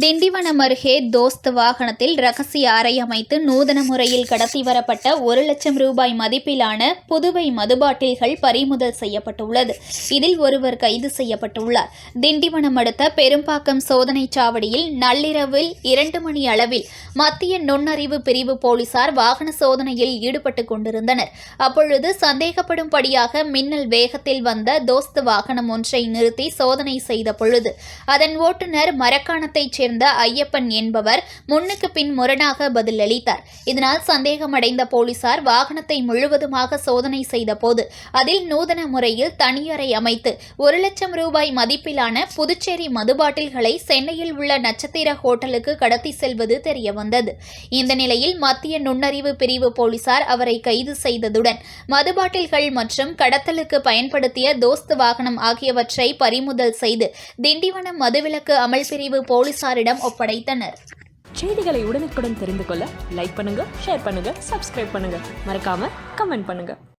திண்டிவனம் அருகே தோஸ்த் வாகனத்தில் ரகசிய அறை அமைத்து நூதன முறையில் கடத்தி வரப்பட்ட ஒரு லட்சம் ரூபாய் மதிப்பிலான புதுவை மதுபாட்டில்கள் பறிமுதல் செய்யப்பட்டுள்ளது. இதில் ஒருவர் கைது செய்யப்பட்டுள்ளார். திண்டிவனம் அடுத்த பெரும்பாக்கம் சோதனைச் சாவடியில் நள்ளிரவில் இரண்டு மணி அளவில் மத்திய நுண்ணறிவு பிரிவு போலீசார் வாகன சோதனையில் ஈடுபட்டுக் கொண்டிருந்தனர். அப்பொழுது சந்தேகப்படும்படியாக மின்னல் வேகத்தில் வந்த தோஸ்த் வாகனம் ஒன்றை நிறுத்தி சோதனை செய்த பொழுது அதன் ஓட்டுநர் மரக்காணத்தைச் சேர்ந்த சேர்ந்த ஐயப்பன் என்பவர் முன்னுக்கு பின் முரணாக பதிலளித்தார். இதனால் சந்தேகமடைந்த போலீசார் வாகனத்தை முழுவதுமாக சோதனை செய்தபோது அதில் நூதன முறையில் தனியறை அமைத்து ஒரு லட்சம் ரூபாய் மதிப்பிலான புதுச்சேரி மதுபாட்டில்களை சென்னையில் உள்ள நட்சத்திர ஹோட்டலுக்கு கடத்தி செல்வது தெரியவந்தது. இந்த நிலையில் மத்திய நுண்ணறிவு பிரிவு போலீசார் அவரை கைது செய்ததுடன் மதுபாட்டில்கள் மற்றும் கடத்தலுக்கு பயன்படுத்திய தோஸ்து வாகனம் ஆகியவற்றை பறிமுதல் செய்து திண்டிவனம் மதுவிலக்கு அமல் பிரிவு போலீசார் போலீசாரிடம் ஒப்படைத்தனர். செய்திகளை உடனுக்குடன் தெரிந்து கொள்ள லைக் பண்ணுங்க ஷேர் பண்ணுங்க சப்ஸ்கிரைப் பண்ணுங்க. மறக்காம கமெண்ட் பண்ணுங்க.